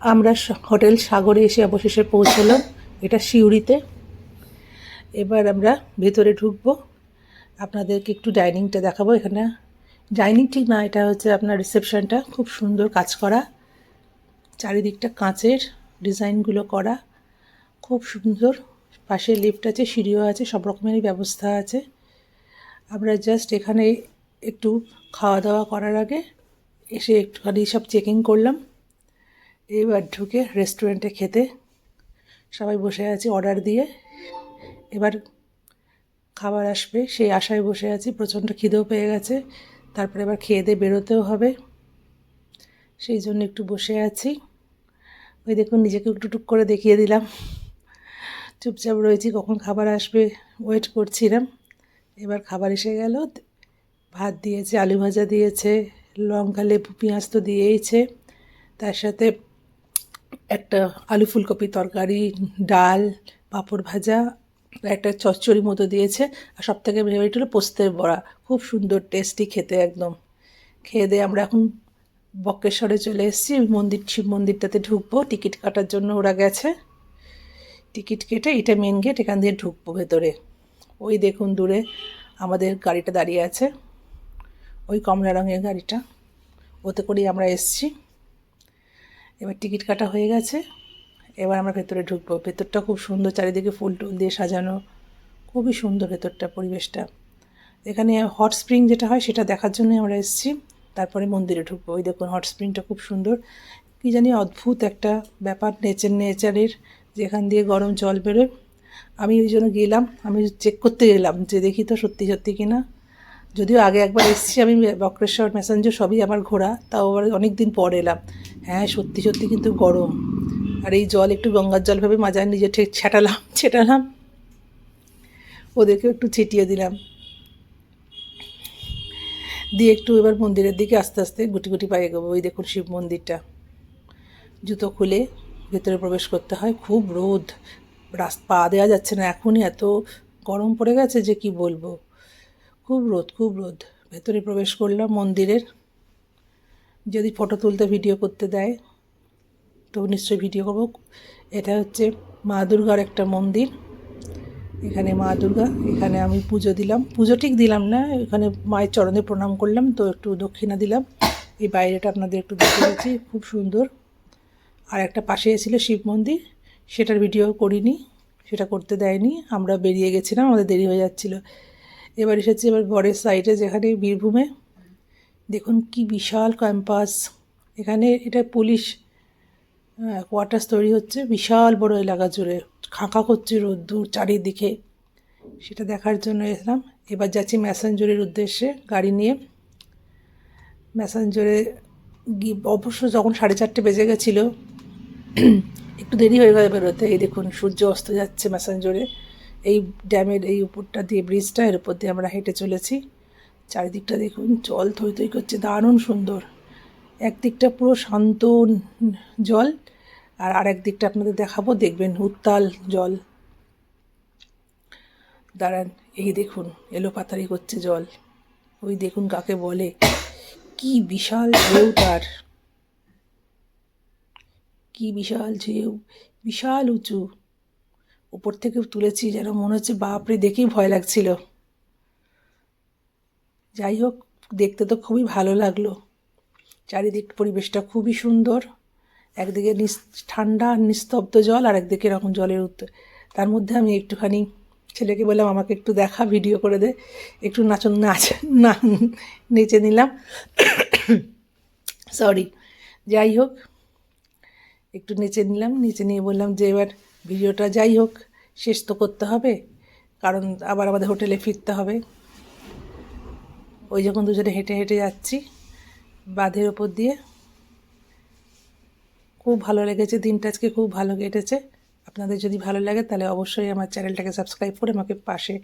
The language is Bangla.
আমরা হোটেল সাগরে এসে অবশেষে পৌঁছলাম। এটা সিউড়িতে। এবার আমরা ভেতরে ঢুকবো। আপনাদেরকে একটু ডাইনিংটা দেখাবো এখানে। ডাইনিং ঠিক না, এটা হচ্ছে আপনার রিসেপশনটা। খুব সুন্দর কাজ করা। চারিদিকটা কাঁচের ডিজাইনগুলো করা। খুব সুন্দর। পাশে লিফট আছে, সিঁড়িও আছে, সব রকমেরই ব্যবস্থা আছে। আমরা জাস্ট এখানে একটু খাওয়া দাওয়া করার আগে এসে একটুখানি সব চেকিং করলাম। এবার ঢুকে রেস্টুরেন্টে খেতে। সবাই বসে আছি অর্ডার দিয়ে। এবার খাবার আসবে, সেই আশায় বসে আছি, প্রচণ্ড খিদেও পেয়ে গেছে। তারপরে এবার খেয়ে দিয়ে বেরোতেও হবে। সেই জন্য একটু বসে আছি। ওই দেখুন, নিজেকে একটু টুক করে দেখিয়ে দিলাম। চুপচাপ রয়েছি, কখন খাবার আসবে ওয়েট করছিলাম। এবার খাবার এসে গেল। ভাত দিয়েছে, আলু ভাজা দিয়েছে, লঙ্কা, লেবু, পেঁয়াজ তো দিয়েইছে। তার সাথে একটা আলু ফুলকপি তরকারি, ডাল, পাঁপড় ভাজা, একটা চচ্চড়ি মতো দিয়েছে। আর সব থেকে ফেভারিট হলো পোস্তের বড়া। খুব সুন্দর টেস্টি খেতে একদম। খেয়ে দিয়ে আমরা এখন বক্রেশ্বরে চলে এসেছি। মন্দির, শিব মন্দিরটাতে ঢুকবো। টিকিট কাটার জন্য ওরা গেছে। টিকিট কেটে এটা মেন গেট এখান দিয়ে ঢুকবো ভেতরে। ওই দেখুন দূরে আমাদের গাড়িটা দাঁড়িয়ে আছে। ওই কমলা রঙের গাড়িটা। ওতে করেই আমরা এসছি। এবার টিকিট কাটা হয়ে গেছে। এবার আমরা ভেতরে ঢুকবো। ভেতরটা খুব সুন্দর, চারিদিকে ফুল টুল দিয়ে সাজানো। খুবই সুন্দর ভেতরটা, পরিবেশটা। এখানে হট স্প্রিং যেটা হয়, সেটা দেখার জন্যই আমরা এসেছি। তারপরে মন্দিরে ঢুকবো। ওই দেখুন, হট স্প্রিংটা খুব সুন্দর। কী জানি অদ্ভুত একটা ব্যাপার নেচার নেচারের যেখান দিয়ে গরম জল বেরোয়। আমি ওই জন্য গেলাম। আমি চেক করতে গেলাম যে দেখি তো সত্যি সত্যি কিনা। যদিও আগে একবার এসেছি আমি বক্রেশ্বর ম্যাসেঞ্জার সবই আমার ঘোরা তাও আবার অনেক দিন পর এলাম। হ্যাঁ সত্যি সত্যি কিন্তু গরম। আর এই জল একটু গঙ্গার জল ভেবে নিজে ঠিক ছেটালাম ছেটালাম। ওদেরকেও একটু ছিটিয়ে দিলাম। দিয়ে একটু এবার মন্দিরের দিকে আস্তে আস্তে গুটি গুটি পায়ে এগোবো। ওই দেখুন শিব মন্দিরটা। জুতো খুলে ভেতরে প্রবেশ করতে হয়। খুব রোদ। রাস্তা পা দেওয়া যাচ্ছে না। এখনই এত গরম পড়ে গেছে যে কি বলব? খুব রোদ খুব রোদ। ভেতরে প্রবেশ করলাম মন্দিরের। যদি ফটো তুলতে ভিডিও করতে দেয়, তো নিশ্চয়ই ভিডিও করব। এটা হচ্ছে মা দুর্গার একটা মন্দির। এখানে মা দুর্গা, এখানে আমি পুজো দিলাম। পুজো ঠিক দিলাম না, এখানে মায়ের চরণে প্রণাম করলাম, তো একটু দক্ষিণা দিলাম। এই বাইরেটা আপনাদের একটু দেখে দিচ্ছি, খুব সুন্দর। আর একটা পাশে ছিল শিব মন্দির, সেটার ভিডিও করিনি, সেটা করতে দেয়নি। আমরা বেরিয়ে গেছিলাম, আমাদের দেরি হয়ে যাচ্ছিল। এবার এসেছি এবার বরের সাইডে যেখানে বীরভূমে। দেখুন কি বিশাল ক্যাম্পাস এখানে এটা পুলিশ কোয়ার্টার্স তৈরি হচ্ছে। বিশাল বড় এলাকা জুড়ে। খাঁকা করছে রোদ্দুর চারিদিকে। সেটা দেখার জন্য এসলাম। এবার যাচ্ছি ম্যাসেঞ্জরের উদ্দেশ্যে গাড়ি নিয়ে। ম্যাসেঞ্জরে অবশ্য যখন সাড়ে চারটে বেজে গেছিল, একটু দেরি হয়ে গেল বেরোতে। এই দেখুন, সূর্য অস্ত যাচ্ছে ম্যাসেঞ্জরে এই ড্যামের এই উপরটা দিয়ে ব্রিজটা, এর উপর দিয়ে আমরা হেঁটে চলেছি। চারিদিকটা দেখুন, জল থই থই করছে, দারুণ সুন্দর। একদিকটা পুরো শান্ত জল, আর আরেক দিকটা আপনাদের দেখাবো, দেখবেন উত্তাল জল। দাঁড়ান, এই দেখুন এলো পাতারি করছে জল। ওই দেখুন কাকে বলে। কি বিশাল ঢেউ তার। কি বিশাল ঢেউ, বিশাল উঁচু। উপর থেকে তুলেছি, যেন মনে হচ্ছে, বাপরে, দেখেই ভয় লাগছিল। যাই হোক, দেখতে তো খুবই ভালো লাগল। চারিদিক পরিবেশটা খুবই সুন্দর। একদিকে ঠান্ডা, নিস্তব্ধ জল, আর একদিকে এরকম জলের উত্তর তার মধ্যে আমি একটুখানি ছেলেকে বললাম, আমাকে একটু দেখা, ভিডিও করে দে। একটু নাচন, নাচ, না, নেচে নিলাম। সরি যাই হোক, একটু নেচে নিলাম, নেচে নিয়ে বললাম যে, এবার ভিডিওটা যাই হোক, শেষ তো করতে হবে, কারণ আবার আমাদের হোটেলে ফিরতে হবে। ওই যখন দুজনে হেঁটে হেঁটে যাচ্ছি, বাঁধের ওপর দিয়ে, খুব ভালো লেগেছে, দিনটা আজকে খুব ভালো কেটেছে। আপনাদের যদি ভালো লাগে তাহলে অবশ্যই আমার চ্যানেলটাকে সাবস্ক্রাইব করে আমাকে পাশে